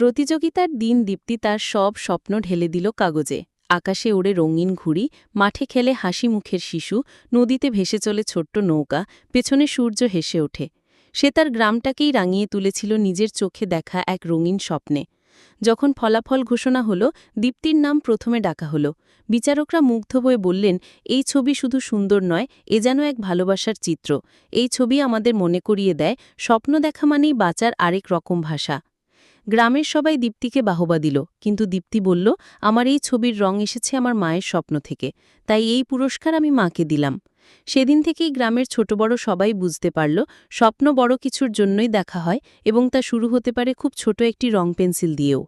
প্রতিযোগিতার দিন দীপ্তি তার সব স্বপ্ন ঢেলে দিল কাগজে। আকাশে ওড়ে রঙিন ঘুড়ি, মাঠে খেলে হাসি মুখের শিশু, নদীতে ভেসে চলে ছোট্ট নৌকা, পেছনে সূর্য হেসে ওঠে। সে তার গ্রামটাকেই রাঙিয়ে তুলেছিল নিজের চোখে দেখা এক রঙিন স্বপ্নে। যখন ফলাফল ঘোষণা হলো, দীপ্তির নাম প্রথমে ডাকা হলো। বিচারকরা মুগ্ধ হয়ে বললেন, এই ছবি শুধু সুন্দর নয়, এ যেন এক ভালোবাসার চিত্র। এই ছবি আমাদের মনে করিয়ে দেয়, স্বপ্ন দেখা মানেই বাঁচার আরেক রকম ভাষা। গ্রামের সবাই দীপ্তিকে বাহবা দিল, কিন্তু দীপ্তি বলল, আমার এই ছবির রং এসেছে আমার মায়ের স্বপ্ন থেকে, তাই এই পুরস্কার আমি মাকে দিলাম। সেদিন থেকেই গ্রামের ছোট বড় সবাই বুঝতে পারল, স্বপ্ন বড় কিছুর জন্যই দেখা হয় এবং তা শুরু হতে পারে খুব ছোট একটি রং পেন্সিল দিয়েও।